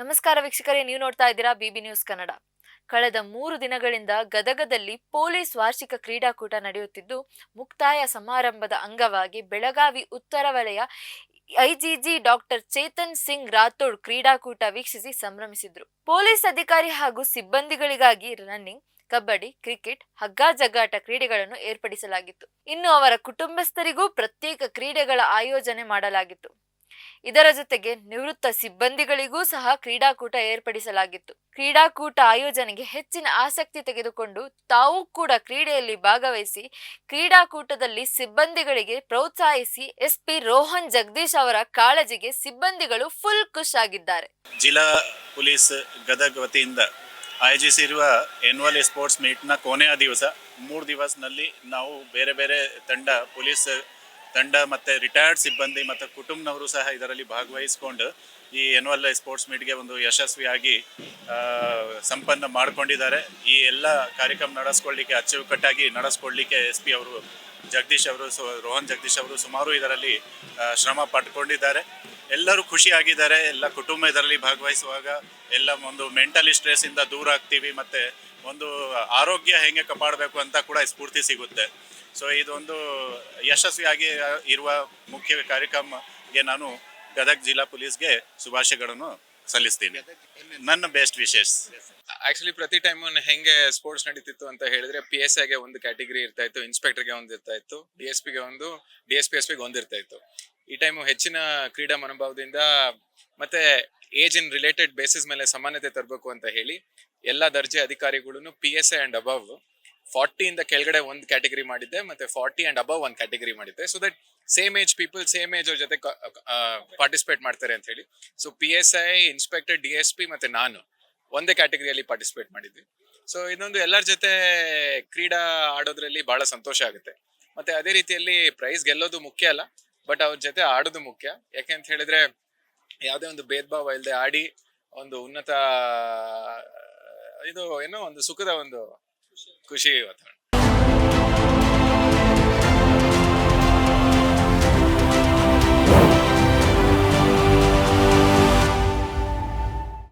ನಮಸ್ಕಾರ ವೀಕ್ಷಕರೇ, ನೀವು ನೋಡ್ತಾ ಇದ್ದೀರಾ ಬಿಬಿ ನ್ಯೂಸ್ ಕನ್ನಡ. ಕಳೆದ ಮೂರು ದಿನಗಳಿಂದ ಗದಗದಲ್ಲಿ ಪೊಲೀಸ್ ವಾರ್ಷಿಕ ಕ್ರೀಡಾಕೂಟ ನಡೆಯುತ್ತಿದ್ದು, ಮುಕ್ತಾಯ ಸಮಾರಂಭದ ಅಂಗವಾಗಿ ಬೆಳಗಾವಿ ಉತ್ತರ ವಲಯ ಐಜಿಜಿ ಡಾಕ್ಟರ್ ಚೇತನ್ ಸಿಂಗ್ ರಾಥೋಡ್ ಕ್ರೀಡಾಕೂಟ ವೀಕ್ಷಿಸಿ ಸಂಭ್ರಮಿಸಿದ್ರು. ಪೊಲೀಸ್ ಅಧಿಕಾರಿ ಹಾಗೂ ಸಿಬ್ಬಂದಿಗಳಿಗಾಗಿ ರನ್ನಿಂಗ್, ಕಬಡ್ಡಿ, ಕ್ರಿಕೆಟ್ ಹಗ್ಗ ಜಗ್ಗಾಟ ಕ್ರೀಡೆಗಳನ್ನು ಏರ್ಪಡಿಸಲಾಗಿತ್ತು. ಇನ್ನು ಅವರ ಕುಟುಂಬಸ್ಥರಿಗೂ ಪ್ರತ್ಯೇಕ ಕ್ರೀಡೆಗಳ ಆಯೋಜನೆ ಮಾಡಲಾಗಿತ್ತು. ಇದರ ಜೊತೆಗೆ ನಿವೃತ್ತ ಸಿಬ್ಬಂದಿಗಳಿಗೂ ಸಹ ಕ್ರೀಡಾಕೂಟ ಏರ್ಪಡಿಸಲಾಗಿತ್ತು. ಕ್ರೀಡಾಕೂಟ ಆಯೋಜನೆಗೆ ಹೆಚ್ಚಿನ ಆಸಕ್ತಿ ತೆಗೆದುಕೊಂಡು ತಾವು ಕೂಡ ಕ್ರೀಡೆಯಲ್ಲಿ ಭಾಗವಹಿಸಿ ಕ್ರೀಡಾಕೂಟದಲ್ಲಿ ಸಿಬ್ಬಂದಿಗಳಿಗೆ ಪ್ರೋತ್ಸಾಹಿಸಿ ಎಸ್ಪಿ ರೋಹನ್ ಜಗದೀಶ್ ಅವರ ಕಾಳಜಿಗೆ ಸಿಬ್ಬಂದಿಗಳು ಫುಲ್ ಖುಷ್ ಆಗಿದ್ದಾರೆ. ಜಿಲ್ಲಾ ಪೊಲೀಸ್ ಗದಗ ವತಿಯಿಂದ ಆಯೋಜಿಸಿರುವ ಎನ್ವಲ್ ಸ್ಪೋರ್ಟ್ಸ್ ಮೀಟ್ನ ಕೊನೆಯ ದಿವಸ ಮೂರು ದಿವಸನಲ್ಲಿ ನಾವು ಬೇರೆ ಬೇರೆ ತಂಡ ಪೊಲೀಸ್ ತಂಡ ಮತ್ತು ರಿಟೈರ್ಡ್ ಸಿಬ್ಬಂದಿ ಮತ್ತು ಕುಟುಂಬನವರು ಸಹ ಇದರಲ್ಲಿ ಭಾಗವಹಿಸಿಕೊಂಡು ಈ ಎನ್ಯುವಲ್ ಸ್ಪೋರ್ಟ್ಸ್ ಮೀಟ್ಗೆ ಒಂದು ಯಶಸ್ವಿಯಾಗಿ ಸಂಪನ್ನ ಮಾಡಿಕೊಂಡಿದ್ದಾರೆ. ಈ ಎಲ್ಲ ಕಾರ್ಯಕ್ರಮ ನಡೆಸ್ಕೊಳ್ಳಿಕ್ಕೆ ಅಚ್ಚುಕಟ್ಟಾಗಿ ನಡೆಸ್ಕೊಳ್ಳಿಕ್ಕೆ ಎಸ್ ಪಿ ಅವರು, ಜಗದೀಶ್ ಅವರು ರೋಹನ್ ಜಗದೀಶ್ ಅವರು ಸುಮಾರು ಇದರಲ್ಲಿ ಶ್ರಮ ಪಟ್ಕೊಂಡಿದ್ದಾರೆ ಎಲ್ಲರೂ ಖುಷಿಯಾಗಿದ್ದಾರೆ. ಎಲ್ಲ ಕುಟುಂಬ ಇದರಲ್ಲಿ ಭಾಗವಹಿಸುವಾಗ ಎಲ್ಲ ಒಂದು ಮೆಂಟಲಿ ಸ್ಟ್ರೆಸ್ಸಿಂದ ದೂರ ಆಗ್ತೀವಿ. ಮತ್ತು ಒಂದು ಆರೋಗ್ಯ ಹೆಂಗೆ ಕಾಪಾಡಬೇಕು ಅಂತ ಕೂಡ ಸ್ಫೂರ್ತಿ ಸಿಗುತ್ತೆ. ಸೊ ಇದೊಂದು ಯಶಸ್ವಿಯಾಗಿ ಇರುವ ಮುಖ್ಯ ಕಾರ್ಯಕ್ರಮಕ್ಕೆ ನಾನು ಗದಗ್ ಜಿಲ್ಲಾ ಪೊಲೀಸ್ಗೆ ಶುಭಾಶಯಗಳನ್ನು ಸಲ್ಲಿಸ್ತೀನಿ. ನನ್ನ ಬೆಸ್ಟ್ ವಿಶೇಷ ಆಕ್ಚುಲಿ ಪ್ರತಿ ಟೈಮ್ ಹೆಂಗೆ ಸ್ಪೋರ್ಟ್ಸ್ ನಡೀತಿತ್ತು ಅಂತ ಹೇಳಿದ್ರೆ ಪಿ ಎಸ್ ಐಗೆ ಒಂದು ಕ್ಯಾಟಗರಿ ಇರ್ತಾ ಇತ್ತು ಇನ್ಸ್ಪೆಕ್ಟರ್ಗೆ ಒಂದು ಇರ್ತಾ ಇತ್ತು ಡಿ ಎಸ್ ಪಿಗೆ ಒಂದು ಡಿ ಎಸ್ ಪಿ ಎಸ್ ಪಿಗೆ ಒಂದು ಇರ್ತಾ ಇತ್ತು. ಈ ಟೈಮು ಹೆಚ್ಚಿನ ಕ್ರೀಡಾ ಮನೋಭಾವದಿಂದ ಮತ್ತೆ ಏಜ್ ಇನ್ ರಿಲೇಟೆಡ್ ಬೇಸಿಸ್ ಮೇಲೆ ಸಮಾನತೆ ತರಬೇಕು ಅಂತ ಹೇಳಿ, ಎಲ್ಲ ದರ್ಜೆ ಅಧಿಕಾರಿಗಳನ್ನು P S I and above forty ಇಂದ ಕೆಳಗಡೆ ಒಂದು ಕ್ಯಾಟಗರಿ ಮಾಡಿದ್ದೆ, ಮತ್ತೆ ಫಾರ್ಟಿ ಅಂಡ್ ಅಬವ್ ಒಂದು ಕ್ಯಾಟಗರಿ ಮಾಡಿದ್ದೆ. So that same age people same age ಅವ್ರ ಜೊತೆ ಪಾರ್ಟಿಸಿಪೇಟ್ ಮಾಡ್ತಾರೆ ಅಂತ ಹೇಳಿ. So P S I inspector D S P ಮತ್ತೆ ನಾನು ಒಂದೇ ಕ್ಯಾಟಗರಿಯಲ್ಲಿ ಪಾರ್ಟಿಸಿಪೇಟ್ ಮಾಡಿದ್ವಿ. ಸೊ ಇದೊಂದು ಎಲ್ಲರ ಜೊತೆ ಕ್ರೀಡಾ ಆಡೋದ್ರಲ್ಲಿ ಬಹಳ ಸಂತೋಷ ಆಗುತ್ತೆ. ಮತ್ತೆ ಅದೇ ರೀತಿಯಲ್ಲಿ ಪ್ರೈಸ್ ಗೆಲ್ಲೋದು ಮುಖ್ಯ ಅಲ್ಲ ಬಟ್ ಅವ್ರ ಜೊತೆ ಆಡೋದು ಮುಖ್ಯ. ಯಾಕೆ ಅಂತ ಹೇಳಿದ್ರೆ, ಯಾವುದೇ ಒಂದು ಭೇದ ಭಾವ ಇಲ್ಲದೆ ಆಡಿ ಒಂದು ಉನ್ನತ, ಇದು ಏನೋ ಒಂದು ಸುಖದ ಒಂದು ಖುಷಿ ವಾತಾವರಣ